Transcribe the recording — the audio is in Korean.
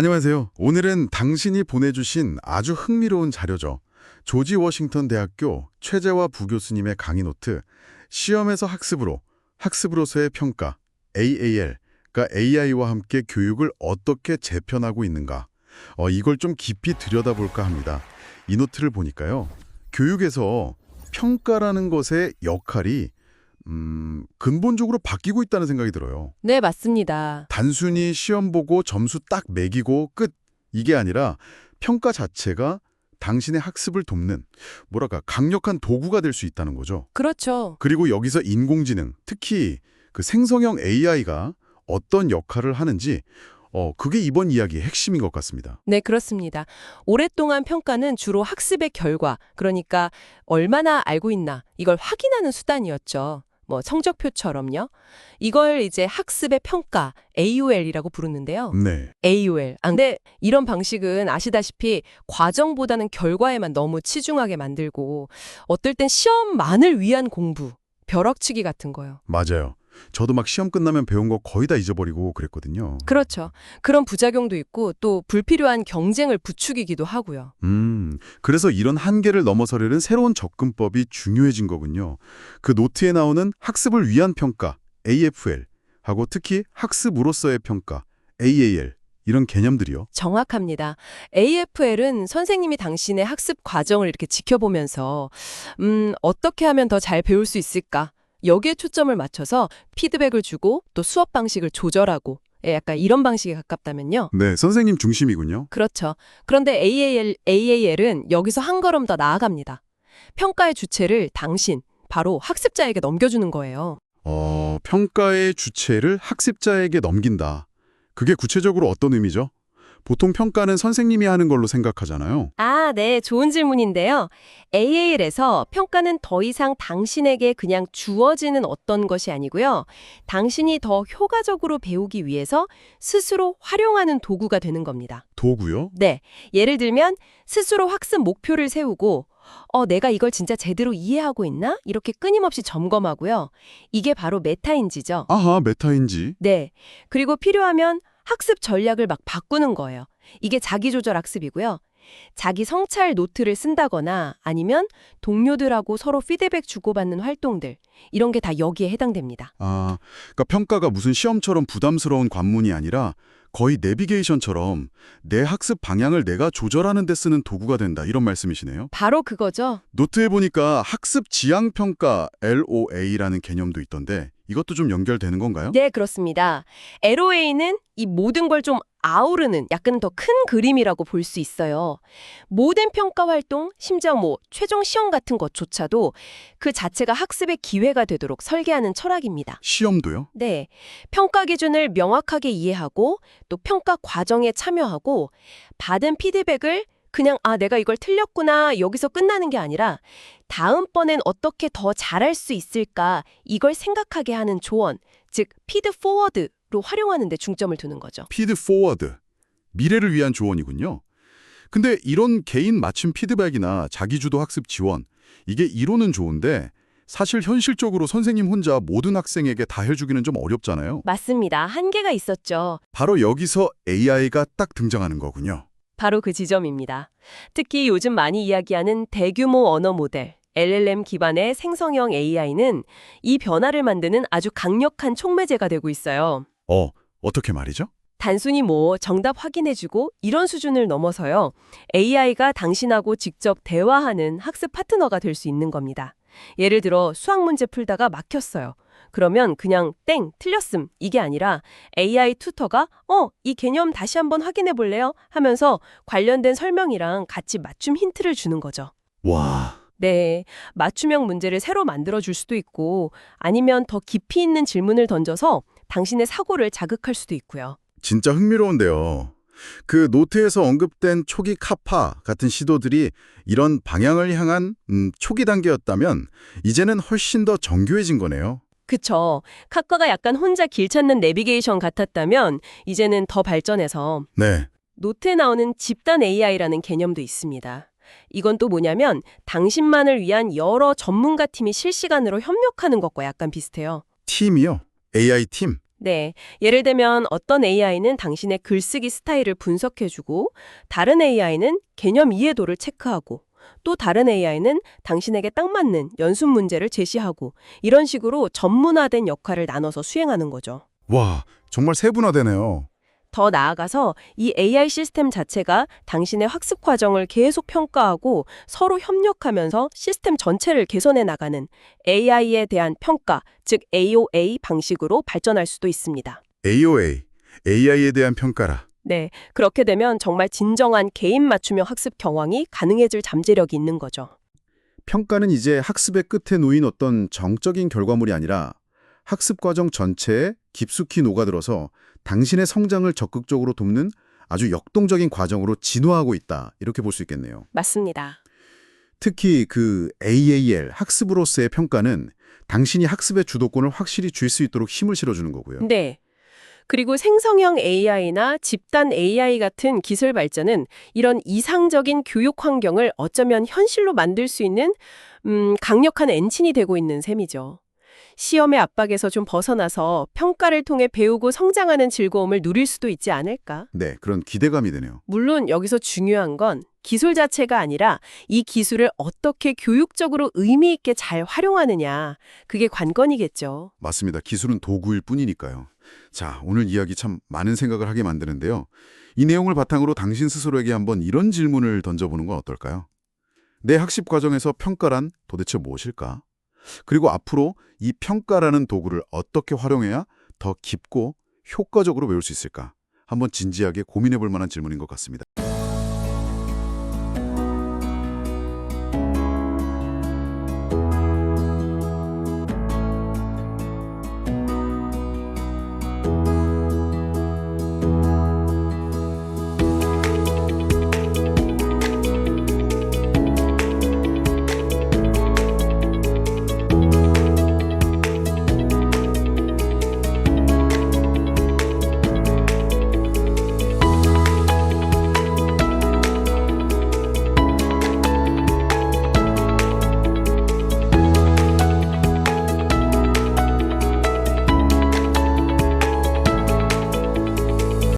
안녕하세요. 오늘은 당신이 보내주신 아주 흥미로운 자료죠. 조지 워싱턴 대학교 최재화 부교수님의 강의 노트, 시험에서 학습으로, 학습으로서의 평가, AAL, 그러니까 AI와 함께 교육을 어떻게 재편하고 있는가. 어, 이걸 좀 깊이 들여다볼까 합니다. 이 노트를 보니까요. 교육에서 평가라는 것의 역할이 음, 근본적으로 바뀌고 있다는 생각이 들어요. 네, 맞습니다. 단순히 시험 보고 점수 딱 매기고 끝 이게 아니라 평가 자체가 당신의 학습을 돕는 뭐랄까 강력한 도구가 될 수 있다는 거죠. 그렇죠. 그리고 여기서 인공지능, 특히 그 생성형 AI가 어떤 역할을 하는지 어 그게 이번 이야기의 핵심인 것 같습니다. 네, 그렇습니다. 오랫동안 평가는 주로 학습의 결과, 그러니까 얼마나 알고 있나, 이걸 확인하는 수단이었죠. 뭐 성적표처럼요. 이걸 이제 학습의 평가, AUL이라고 부르는데요. 네. AUL. 아, 근데 이런 방식은 아시다시피 과정보다는 결과에만 너무 치중하게 만들고 어떨 땐 시험만을 위한 공부, 벼락치기 같은 거요. 맞아요. 저도 막 시험 끝나면 배운 거 거의 다 잊어버리고 그랬거든요. 그렇죠. 그런 부작용도 있고 또 불필요한 경쟁을 부추기기도 하고요. 음, 그래서 이런 한계를 넘어서려는 새로운 접근법이 중요해진 거군요. 그 노트에 나오는 학습을 위한 평가, AFL, 하고 특히 학습으로서의 평가, AAL, 이런 개념들이요. 정확합니다. AFL은 선생님이 당신의 학습 과정을 이렇게 지켜보면서 음, 어떻게 하면 더 잘 배울 수 있을까? 여기에 초점을 맞춰서 피드백을 주고 또 수업 방식을 조절하고 예, 약간 이런 방식에 가깝다면요. 네, 선생님 중심이군요. 그렇죠. 그런데 AAL, AAL은 여기서 한 걸음 더 나아갑니다. 평가의 주체를 당신, 바로 학습자에게 넘겨주는 거예요. 어, 평가의 주체를 학습자에게 넘긴다. 그게 구체적으로 어떤 의미죠? 보통 평가는 선생님이 하는 걸로 생각하잖아요. 아, 네. 좋은 질문인데요. AAL에서 평가는 더 이상 당신에게 그냥 주어지는 어떤 것이 아니고요. 당신이 더 효과적으로 배우기 위해서 스스로 활용하는 도구가 되는 겁니다. 도구요? 네. 예를 들면 스스로 학습 목표를 세우고 어, 내가 이걸 진짜 제대로 이해하고 있나? 이렇게 끊임없이 점검하고요. 이게 바로 메타인지죠. 아하, 메타인지. 네. 그리고 필요하면 학습 전략을 막 바꾸는 거예요. 이게 자기조절 학습이고요. 자기 성찰 노트를 쓴다거나 아니면 동료들하고 서로 피드백 주고받는 활동들. 이런 게 다 여기에 해당됩니다. 아, 그러니까 평가가 무슨 시험처럼 부담스러운 관문이 아니라 거의 내비게이션처럼 내 학습 방향을 내가 조절하는 데 쓰는 도구가 된다 이런 말씀이시네요. 바로 그거죠. 노트에 보니까 학습 지향 평가 LOA라는 개념도 있던데 이것도 좀 연결되는 건가요? 네, 그렇습니다. LOA는 이 모든 걸 좀 아우르는 약간 더 큰 그림이라고 볼 수 있어요. 모든 평가 활동, 심지어 뭐 최종 시험 같은 것조차도 그 자체가 학습의 기회가 되도록 설계하는 철학입니다. 시험도요? 네. 평가 기준을 명확하게 이해하고 또 평가 과정에 참여하고 받은 피드백을 그냥 아, 내가 이걸 틀렸구나. 여기서 끝나는 게 아니라 다음번엔 어떻게 더 잘할 수 있을까? 이걸 생각하게 하는 조언, 즉 피드 포워드로 활용하는 데 중점을 두는 거죠. 피드 포워드. 미래를 위한 조언이군요. 근데 이런 개인 맞춤 피드백이나 자기주도 학습 지원 이게 이론은 좋은데 사실 현실적으로 선생님 혼자 모든 학생에게 다 해주기는 좀 어렵잖아요. 맞습니다. 한계가 있었죠. 바로 여기서 AI가 딱 등장하는 거군요. 바로 그 지점입니다. 특히 요즘 많이 이야기하는 대규모 언어 모델, LLM 기반의 생성형 AI는 이 변화를 만드는 아주 강력한 촉매제가 되고 있어요. 어, 어떻게 말이죠? 단순히 뭐 정답 확인해주고 이런 수준을 넘어서요. AI가 당신하고 직접 대화하는 학습 파트너가 될 수 있는 겁니다. 예를 들어 수학 문제 풀다가 막혔어요. 그러면 그냥 땡, 틀렸음 이게 아니라 AI 튜터가 어, 이 개념 다시 한번 확인해 볼래요? 하면서 관련된 설명이랑 같이 맞춤 힌트를 주는 거죠. 와, 네, 맞춤형 문제를 새로 만들어 줄 수도 있고 아니면 더 깊이 있는 질문을 던져서 당신의 사고를 자극할 수도 있고요. 진짜 흥미로운데요. 그 노트에서 언급된 초기 카파 같은 시도들이 이런 방향을 향한 음, 초기 단계였다면 이제는 훨씬 더 정교해진 거네요. 그쵸. 카카가 약간 혼자 길 찾는 내비게이션 같았다면 이제는 더 발전해서 네, 노트에 나오는 집단 AI라는 개념도 있습니다. 이건 또 뭐냐면 당신만을 위한 여러 전문가 팀이 실시간으로 협력하는 것과 약간 비슷해요. 팀이요. AI 팀. 네. 예를 들면 어떤 AI는 당신의 글쓰기 스타일을 분석해주고 다른 AI는 개념 이해도를 체크하고 또 다른 AI는 당신에게 딱 맞는 연습 문제를 제시하고 이런 식으로 전문화된 역할을 나눠서 수행하는 거죠. 와, 정말 세분화되네요. 더 나아가서 이 AI 시스템 자체가 당신의 학습 과정을 계속 평가하고 서로 협력하면서 시스템 전체를 개선해 나가는 AI에 대한 평가, 즉 AOA 방식으로 발전할 수도 있습니다. AOA, AI에 대한 평가라. 네, 그렇게 되면 정말 진정한 개인 맞춤형 학습 경황이 가능해질 잠재력이 있는 거죠. 평가는 이제 학습의 끝에 놓인 어떤 정적인 결과물이 아니라 학습 과정 전체에 깊숙이 녹아들어서 당신의 성장을 적극적으로 돕는 아주 역동적인 과정으로 진화하고 있다. 이렇게 볼 수 있겠네요. 맞습니다. 특히 그 AAL, 학습으로서의 평가는 당신이 학습의 주도권을 확실히 쥘수 있도록 힘을 실어주는 거고요. 네. 그리고 생성형 AI나 집단 AI 같은 기술 발전은 이런 이상적인 교육 환경을 어쩌면 현실로 만들 수 있는 음, 강력한 엔진이 되고 있는 셈이죠. 시험의 압박에서 좀 벗어나서 평가를 통해 배우고 성장하는 즐거움을 누릴 수도 있지 않을까? 네, 그런 기대감이 되네요. 물론 여기서 중요한 건 기술 자체가 아니라 이 기술을 어떻게 교육적으로 의미 있게 잘 활용하느냐. 그게 관건이겠죠. 맞습니다. 기술은 도구일 뿐이니까요. 자, 오늘 이야기 참 많은 생각을 하게 만드는데요. 이 내용을 바탕으로 당신 스스로에게 한번 이런 질문을 던져보는 건 어떨까요? 내 학습 과정에서 평가란 도대체 무엇일까? 그리고 앞으로 이 평가라는 도구를 어떻게 활용해야 더 깊고 효과적으로 배울 수 있을까? 한번 진지하게 고민해 볼 만한 질문인 것 같습니다.